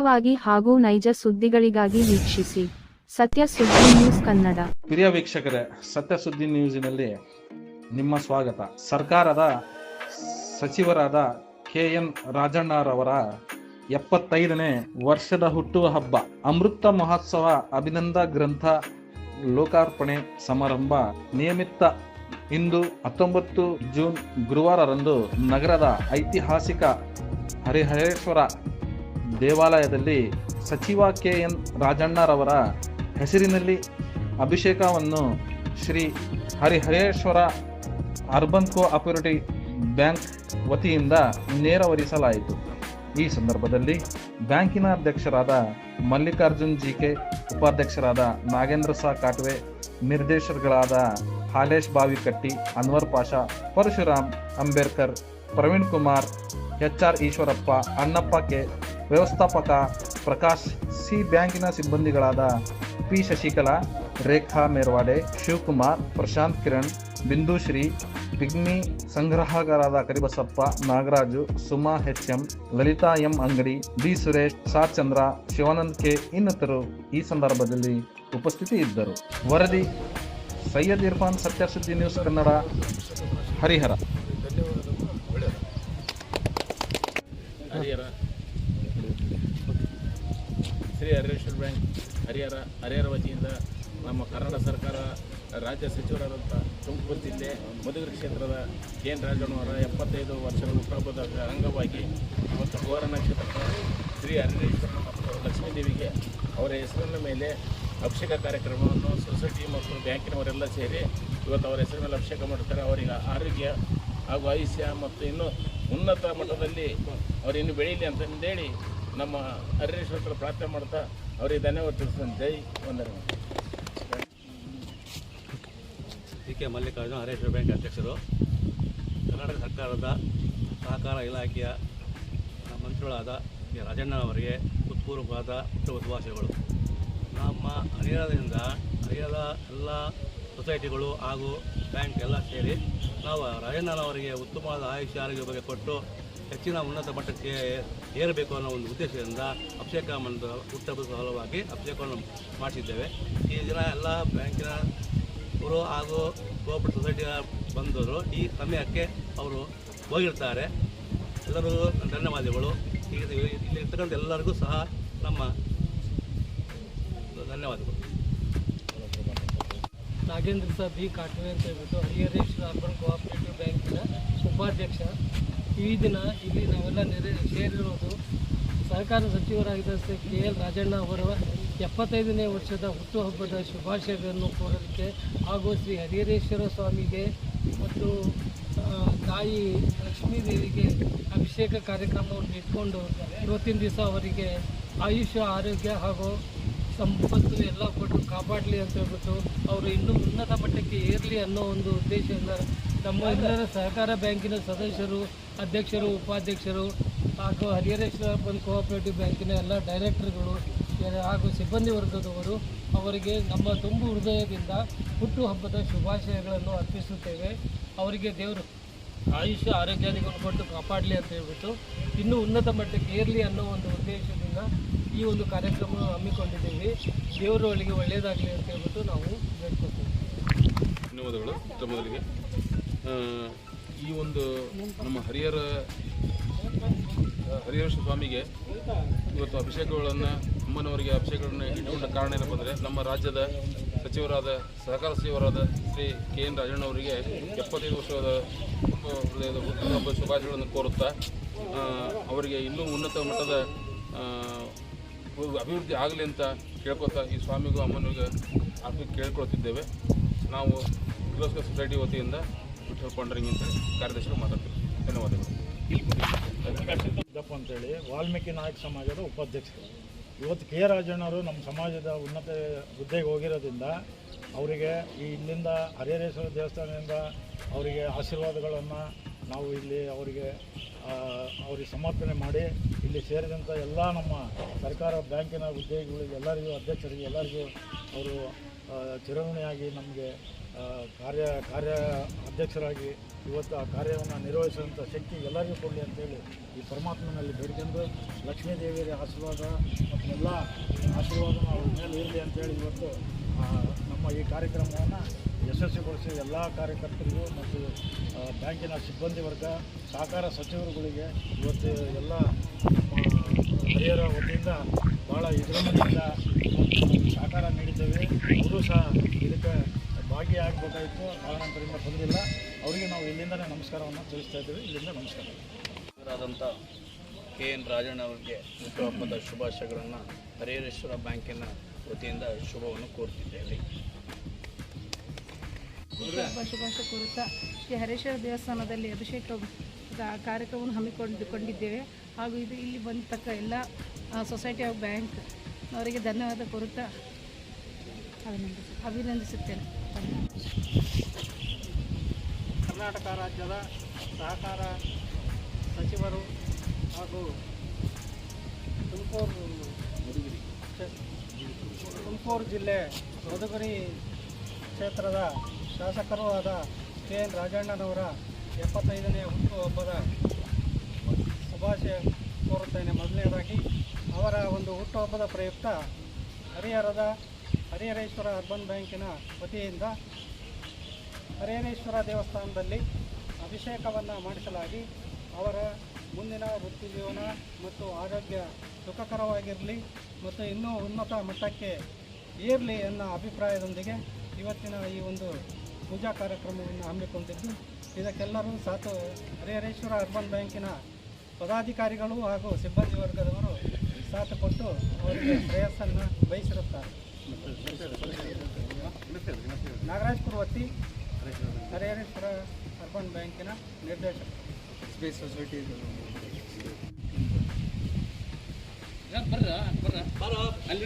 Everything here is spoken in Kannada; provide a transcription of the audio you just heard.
ವಾಗಿ ಹಾಗೂ ನೈಜ ಸುದ್ದಿಗಳಿಗಾಗಿ ವೀಕ್ಷಿಸಿ. ಸತ್ಯ ಸುದ್ದಿ ನ್ಯೂಸ್ ಕನ್ನಡ. ಪ್ರಿಯ ವೀಕ್ಷಕರೇ, ಸತ್ಯ ಸುದ್ದಿ ನ್ಯೂಸಿನಲ್ಲಿ ನಿಮ್ಮ ಸ್ವಾಗತ. ಸರ್ಕಾರದ ಸಚಿವರಾದ ಕೆ ಎನ್ ರಾಜಣ್ಣರವರ ಎಪ್ಪತ್ತೈದನೇ ವರ್ಷದ ಹುಟ್ಟುವ ಹಬ್ಬ, ಅಮೃತ ಮಹೋತ್ಸವ ಅಭಿನಂದ ಗ್ರಂಥ ಲೋಕಾರ್ಪಣೆ ಸಮಾರಂಭ ನಿಯಮಿತ ಇಂದು ಹತ್ತೊಂಬತ್ತು ಜೂನ್ ಗುರುವಾರರಂದು ನಗರದ ಐತಿಹಾಸಿಕ ಹರಿಹರೇಶ್ವರ ದೇವಾಲಯದಲ್ಲಿ ಸಚಿವ ಕೆ ಎನ್ ರಾಜಣ್ಣರವರ ಹೆಸರಿನಲ್ಲಿ ಅಭಿಷೇಕವನ್ನು Shri Harihareshwara urban co bank ವತಿಯಿಂದ ನೇರವರಿಸಲಾಯಿತು. ಈ ಸಂದರ್ಭದಲ್ಲಿ ಬ್ಯಾಂಕಿನ ಅಧ್ಯಕ್ಷರಾದ ಮಲ್ಲಿಕಾರ್ಜುನ್ ಜಿ ಕೆ ಉಪಾಧ್ಯಕ್ಷರಾದ ನಾಗೇಂದ್ರ ಸಾ Katwe, ನಿರ್ದೇಶಕಗಳಾದ Halesh Bavikatti, Anwar Pasha, Parashuram Ambedkar, Praveen Kumar, H R Eshwarappa, Annappa K ವ್ಯವಸ್ಥಾಪಕ ಪ್ರಕಾಶ್, ಸಿ ಬ್ಯಾಂಕಿನ ಸಿಬ್ಬಂದಿಗಳಾದ P Shashikala, Rekha Merwade, Shivakumar, Prashanth Kiran Bindushree pigmy ಸಂಗ್ರಾಹಕರಾದ Karibasappa, Nagaraju, Suma H M Lalitha M Angadi, B Suresh, Sa Chandra, Shivanand K ಇನ್ನಿತರು ಈ ಸಂದರ್ಭದಲ್ಲಿ ಉಪಸ್ಥಿತಿ ಇದ್ದರು ವರದಿ, ಸೈಯದ್ ಇರ್ಫಾನ್ ಸತ್ಯಸುದ್ದಿ ನ್ಯೂಸ್ ಕನ್ನಡ, ಹರಿಹರ. ಶ್ರೀ ಹರಿಹರೇಶ್ವರ ಬ್ಯಾಂಕ್, ಹರಿಹರ ಹರಿಹರ ವತಿಯಿಂದ ನಮ್ಮ ಕನ್ನಡ ಸರ್ಕಾರ, ರಾಜ್ಯ ಸಚಿವರಾದಂಥ ತುಮಕೂರು ಜಿಲ್ಲೆ, ಮಧುಗಿರಿ ಕ್ಷೇತ್ರದ ಕೆ ಎನ್ ರಾಜಣ್ಣವರ ಎಪ್ಪತ್ತೈದು ವರ್ಷಗಳ ಹುಟ್ಟಹಬ್ಬದ ಅಂಗವಾಗಿ ಮತ್ತು ಗೋರನ ಕ್ಷೇತ್ರದ ಶ್ರೀ ಹರಿಹರೇಶ್ವರ ಮತ್ತು ಲಕ್ಷ್ಮೀದೇವಿಗೆ ಅವರ ಹೆಸರಿನ ಮೇಲೆ ಅಭಿಷೇಕ ಕಾರ್ಯಕ್ರಮವನ್ನು ಸೊಸೈಟಿ ಮತ್ತು ಬ್ಯಾಂಕಿನವರೆಲ್ಲ ಸೇರಿ ಇವತ್ತು ಅವರ ಹೆಸರಿನ ಮೇಲೆ ಅಭಿಷೇಕ ಮಾಡ್ತಾರೆ ಅವರಿಗೆ ಆರೋಗ್ಯ ಹಾಗೂ ಆಯುಷ್ಯ ಮತ್ತು ಇನ್ನೂ ಉನ್ನತ ಮಟ್ಟದಲ್ಲಿ ಅವರಿನ್ನು ಬೆಳೀಲಿ ಅಂತಂದೇಳಿ ನಮ್ಮ ಹರಿಣೇಶ್ವರ ಪ್ರಾರ್ಥನೆ ಮಾಡ್ತಾ ಅವರಿಗೆ ಧನ್ಯವಾದ ತಿಳಿಸ್ತಾನೆ. ಜೈ ವಂದನೆ. D K Mallikarjuna Hareshwara bank ಅಧ್ಯಕ್ಷರು. ಕರ್ನಾಟಕ ಸರ್ಕಾರದ ಸಹಕಾರ ಇಲಾಖೆಯ ಮಂತ್ರಿಗಳಾದ ರಾಜಣ್ಣವರಿಗೆ ಹೃತ್ಪೂರ್ವಕವಾದ ಹುಟ್ಟುಹಬ್ಬ ಶುಭಾಶಯಗಳು. ನಮ್ಮ ಹರಿಹರದಿಂದ ಹರಿಹರದ ಎಲ್ಲ ಸೊಸೈಟಿಗಳು ಹಾಗೂ ಬ್ಯಾಂಕ್ ಎಲ್ಲ ಸೇರಿ ನಾವು ರಾಜಣ್ಣನವರಿಗೆ ಉತ್ತಮವಾದ ಆಯುಷ್ಯ, ಆರೋಗ್ಯ ಬಗ್ಗೆ ಕೊಟ್ಟು ಹೆಚ್ಚಿನ ಉನ್ನತ ಮಟ್ಟಕ್ಕೆ ಏರಬೇಕು ಅನ್ನೋ ಒಂದು ಉದ್ದೇಶದಿಂದ ಅಭಿಷೇಕ ಮಂದ ಹುಟ್ಟಹಬ್ಬದ ಸಲುವಾಗಿ ಅಭಿಷೇಕವನ್ನು ಮಾಡಿಸಿದ್ದೇವೆ. ಈ ದಿನ ಎಲ್ಲ ಬ್ಯಾಂಕಿನ ಅವರು ಹಾಗೂ ಕೋಆಪರೇಟಿವ್ ಸೊಸೈಟಿಯ ಬಂದವರು ಈ ಸಮಯಕ್ಕೆ ಅವರು ಹೋಗಿರ್ತಾರೆ. ಎಲ್ಲರಿಗೂ ಧನ್ಯವಾದಗಳು. ಈಗ ಇಲ್ಲಿ ಇರ್ತಕ್ಕಂಥ ಎಲ್ಲರಿಗೂ ಸಹ ನಮ್ಮ ಧನ್ಯವಾದಗಳು. ನಾಗೇಂದ್ರ ಸರ್ ಬಿ ಕಾಟ್ವೆ ಅಂತ ಹೇಳ್ಬಿಟ್ಟು ಹರಿಹರೇಶ್ವರ ಅರ್ಬನ್ ಕೋಆಪರೇಟಿವ್ ಬ್ಯಾಂಕಿನ ಉಪಾಧ್ಯಕ್ಷ. ಈ ದಿನ ಇಲ್ಲಿ ನಾವೆಲ್ಲ ನೆರೆ ಸೇರಿರೋದು ಸಹಕಾರ ಸಚಿವರಾಗಿದ್ದ ಶ್ರೀ ಕೆ ಎಲ್ ರಾಜಣ್ಣ ಅವರ ಎಪ್ಪತ್ತೈದನೇ ವರ್ಷದ ಹುಟ್ಟುಹಬ್ಬದ ಶುಭಾಶಯಗಳನ್ನು ಕೋರಲಿಕ್ಕೆ ಹಾಗೂ ಶ್ರೀ ಹರಿಹರೇಶ್ವರ ಸ್ವಾಮಿಗೆ ಮತ್ತು ತಾಯಿ ಲಕ್ಷ್ಮೀದೇವಿಗೆ ಅಭಿಷೇಕ ಕಾರ್ಯಕ್ರಮವನ್ನು ಇಟ್ಕೊಂಡು ಇವತ್ತಿನ ದಿವಸ ಅವರಿಗೆ ಆಯುಷ್ಯ ಆರೋಗ್ಯ ಹಾಗೂ ಸಂಪತ್ತು ಎಲ್ಲ ಕೊಟ್ಟು ಕಾಪಾಡಲಿ ಅಂತ ಹೇಳ್ಬಿಟ್ಟು, ಅವರು ಇನ್ನೂ ಉನ್ನತ ಮಟ್ಟಕ್ಕೆ ಏರಲಿ ಅನ್ನೋ ಒಂದು ಉದ್ದೇಶದಿಂದ ನಮ್ಮ ಎಲ್ಲರ ಸಹಕಾರ ಬ್ಯಾಂಕಿನ ಸದಸ್ಯರು, ಅಧ್ಯಕ್ಷರು, ಉಪಾಧ್ಯಕ್ಷರು ಹಾಗೂ ಹರಿಹರೇಶ್ವರ ಬಂದ್ ಕೋಆಪರೇಟಿವ್ ಬ್ಯಾಂಕಿನ ಎಲ್ಲ ಡೈರೆಕ್ಟರ್ಗಳು ಹಾಗೂ ಸಿಬ್ಬಂದಿ ವರ್ಗದವರು ಅವರಿಗೆ ನಮ್ಮ ತುಂಬು ಹೃದಯದಿಂದ ಹುಟ್ಟುಹಬ್ಬದ ಶುಭಾಶಯಗಳನ್ನು ಅರ್ಪಿಸುತ್ತೇವೆ. ಅವರಿಗೆ ದೇವರು ಆಯುಷ್ಯ ಆರೋಗ್ಯಾದಿಗಳನ್ನು ಕೊಟ್ಟು ಕಾಪಾಡಲಿ ಅಂತ ಹೇಳ್ಬಿಟ್ಟು ಇನ್ನೂ ಉನ್ನತ ಮಟ್ಟಕ್ಕೆ ಏರಲಿ ಅನ್ನೋ ಒಂದು ಉದ್ದೇಶದಿಂದ ಈ ಒಂದು ಕಾರ್ಯಕ್ರಮ ಹಮ್ಮಿಕೊಂಡಿದ್ದೀವಿ. ದೇವರು ಒಳ್ಳೆಯದಾಗಲಿ ಅಂತ ಹೇಳ್ಬಿಟ್ಟು ನಾವು ಬೇಡ್ಕೊತೀವಿ ಧನ್ಯವಾದಗಳು. ಈ ಒಂದು ನಮ್ಮ ಹರಿಹರ ಹರಿಹರ ಸ್ವಾಮಿಗೆ ಇವತ್ತು ಅಭಿಷೇಕಗಳನ್ನು, ಅಮ್ಮನವರಿಗೆ ಅಭಿಷೇಕಗಳನ್ನು ಇಟ್ಟುಕೊಂಡ ಕಾರಣ ಏನಪ್ಪ ನಮ್ಮ ರಾಜ್ಯದ ಸಚಿವರಾದ, ಸಹಕಾರ ಸಚಿವರಾದ ಶ್ರೀ ಕೆ ಎನ್ ರಾಜಣ್ಣವರಿಗೆ ಎಪ್ಪತ್ತೈದು ವರ್ಷದ ಹೃದಯದ ಹುಟ್ಟುಹಬ್ಬ ಶುಭಾಶಯಗಳನ್ನು ಕೋರುತ್ತಾ ಅವರಿಗೆ ಇನ್ನೂ ಉನ್ನತ ಮಟ್ಟದ ಅಭಿವೃದ್ಧಿ ಆಗಲಿ ಅಂತ ಕೇಳ್ಕೊತಾ ಈ ಸ್ವಾಮಿಗೂ ಅಮ್ಮನಿಗೂ ಆರ್ಥಿಕ ಕೇಳ್ಕೊಳ್ತಿದ್ದೇವೆ. ನಾವು ಕಿಲೋಸ್ಕರ್ ಸೊಸೈಟಿ ವತಿಯಿಂದ ಕೊಂಡ್ರಿಂಗ್ ಅಂತ ಕಾರ್ಯದರ್ಶಿಗಳು ಮಾತಾಡ್ತೀವಿ ಧನ್ಯವಾದಗಳು. ಅಂತೇಳಿ, ವಾಲ್ಮೀಕಿ ನಾಯಕ ಸಮಾಜದ ಉಪಾಧ್ಯಕ್ಷರು. ಇವತ್ತು ಕೆ ರಾಜಣ್ಣವರು ನಮ್ಮ ಸಮಾಜದ ಉನ್ನತ ಹುದ್ದೆಗೆ ಹೋಗಿರೋದ್ರಿಂದ ಅವರಿಗೆ ಈ ಇಲ್ಲಿಂದ ಹರಿಹರೇಶ್ವರ ದೇವಸ್ಥಾನದಿಂದ ಅವರಿಗೆ ಆಶೀರ್ವಾದಗಳನ್ನು ನಾವು ಇಲ್ಲಿ ಅವರಿಗೆ ಅವರಿಗೆ ಸಮರ್ಪಣೆ ಮಾಡಿ ಇಲ್ಲಿ ಸೇರಿದಂಥ ಎಲ್ಲ ನಮ್ಮ ಸರ್ಕಾರ ಬ್ಯಾಂಕಿನ ಉದ್ಯೋಗಿಗಳಿಗೆ ಎಲ್ಲರಿಗೂ, ಅಧ್ಯಕ್ಷರಿಗೆ ಎಲ್ಲರಿಗೂ ಅವರು ಚಿರಋಣಿಯಾಗಿ ನಮಗೆ ಕಾರ್ಯ ಕಾರ್ಯ ಅಧ್ಯಕ್ಷರಾಗಿ ಇವತ್ತು ಆ ಕಾರ್ಯವನ್ನು ನಿರ್ವಹಿಸುವಂಥ ಶಕ್ತಿ ಎಲ್ಲರಿಗೂ ಕೊಡಲಿ ಅಂತೇಳಿ ಈ ಪರಮಾತ್ಮನಲ್ಲಿ ಬೇಡಿಕೊಂಡು ಲಕ್ಷ್ಮೀ ದೇವಿಯ ಆಶೀರ್ವಾದ ಮತ್ತು ಎಲ್ಲ ಆಶೀರ್ವಾದ ಅವ್ರ ಮೇಲೆ ಇರಲಿ ಅಂತೇಳಿ ಇವತ್ತು ನಮ್ಮ ಈ ಕಾರ್ಯಕ್ರಮವನ್ನು ಯಶಸ್ವಿಗೊಳಿಸಿ ಎಲ್ಲ ಕಾರ್ಯಕರ್ತರಿಗೂ ಮತ್ತು ಬ್ಯಾಂಕಿನ ಸಿಬ್ಬಂದಿ ವರ್ಗ, ಸಹಕಾರ ಸಚಿವರುಗಳಿಗೆ ಇವತ್ತು ಎಲ್ಲ ನಮ್ಮ ಹರಿಹರ ವತಿಯಿಂದ ಭಾಳ ವಿಜೃಂಭಣೆಯಿಂದ ಅವರು ಸಹ ಇದಕ್ಕೆ ಭಾಗಿಯಾಗಬೇಕಾಗಿತ್ತು ಕಾರಣಾಂತರದಿಂದ ಬಂದಿಲ್ಲ. ಅವರಿಗೆ ನಾವು ಇಲ್ಲಿಂದಲೇ ನಮಸ್ಕಾರವನ್ನು ತಿಳಿಸ್ತಾ ಇದ್ದೇವೆ. ಇಲ್ಲಿಂದ ನಮಸ್ಕಾರ. ಆದಂಥ ಕೆ ಎನ್ ರಾಜಣ್ಣ ಅವರಿಗೆ ಹುಟ್ಟುಹಬ್ಬದ ಶುಭಾಶಯಗಳನ್ನು ಹರಿಹರೇಶ್ವರ ಬ್ಯಾಂಕಿನ ವತಿಯಿಂದ ಶುಭವನ್ನು ಕೋರುತ್ತಿದ್ದೇವೆ ಹುಟ್ಟುಹಬ್ಬ ಶುಭಾಶಯ ಕೋರುತ್ತಾ ಶ್ರೀ ಹರೇಶ್ವರ ದೇವಸ್ಥಾನದಲ್ಲಿ ಅಭಿಷೇಕ ಕಾರ್ಯಕ್ರಮವನ್ನು ಹಮ್ಮಿಕೊಂಡುಕೊಂಡಿದ್ದೇವೆ ಹಾಗೂ ಇದು ಇಲ್ಲಿ ಬಂದತಕ್ಕ ಎಲ್ಲ ಆ, ಸೊಸೈಟಿ ಆಫ್ ಬ್ಯಾಂಕ್ ಅವರಿಗೆ ಧನ್ಯವಾದ ಕೋರುತ್ತಾ ಅಭಿನಂದಿಸ ಅಭಿನಂದಿಸುತ್ತೇನೆ. ಕರ್ನಾಟಕ ರಾಜ್ಯದ ಸಹಕಾರ ಸಚಿವರು ಹಾಗೂ ತುಮಕೂರು ತುಮಕೂರು ಜಿಲ್ಲೆ ಮಧುಗಿರಿ ಕ್ಷೇತ್ರದ ಶಾಸಕರೂ ಆದ ಕೆ ಎನ್ ರಾಜಣ್ಣನವರ ಎಪ್ಪತ್ತೈದನೇ ಹುಟ್ಟುಹಬ್ಬದ ಶುಭಾಶಯ ಕೋರುತ್ತೇನೆ. ಮೊದಲನೇದಾಗಿ, ಅವರ ಒಂದು ಹುಟ್ಟುಹಬ್ಬದ ಪ್ರಯುಕ್ತ ಹರಿಹರದ ಹರಿಹರೇಶ್ವರ ಅರ್ಬನ್ ಬ್ಯಾಂಕಿನ ವತಿಯಿಂದ ಹರಿಹರೇಶ್ವರ ದೇವಸ್ಥಾನದಲ್ಲಿ ಅಭಿಷೇಕವನ್ನು ಮಾಡಿಸಲಾಗಿ ಅವರ ಮುಂದಿನ ವೃತ್ತಿ ಜೀವನ ಮತ್ತು ಆರೋಗ್ಯ ಸುಖಕರವಾಗಿರಲಿ ಮತ್ತು ಇನ್ನೂ ಉನ್ನತ ಮಟ್ಟಕ್ಕೆ ಏರಲಿ ಅನ್ನೋ ಅಭಿಪ್ರಾಯದೊಂದಿಗೆ ಇವತ್ತಿನ ಈ ಒಂದು ಪೂಜಾ ಕಾರ್ಯಕ್ರಮವನ್ನು ಹಮ್ಮಿಕೊಂಡಿದ್ದು, ಇದಕ್ಕೆಲ್ಲರೂ ಸಾತು ಹರಿಹರೇಶ್ವರ ಅರ್ಬನ್ ಬ್ಯಾಂಕಿನ ಪದಾಧಿಕಾರಿಗಳು ಹಾಗೂ ಸಿಬ್ಬಂದಿ ವರ್ಗದವರು ಸಾಥ್ ಕೊಟ್ಟು ಅವರಿಗೆ ಶ್ರೇಯಸ್ಸನ್ನು ಬಯಸಿರುತ್ತಾರೆ ನಾಗರಾಜ್ ವತಿ ಹರಿಹರೇಶ್ವರ ಅರ್ಬನ್ ಬ್ಯಾಂಕಿನ ನಿರ್ದೇಶಕ. ಬರ್ರ ಬರ್ರ ಅಲ್ಲಿ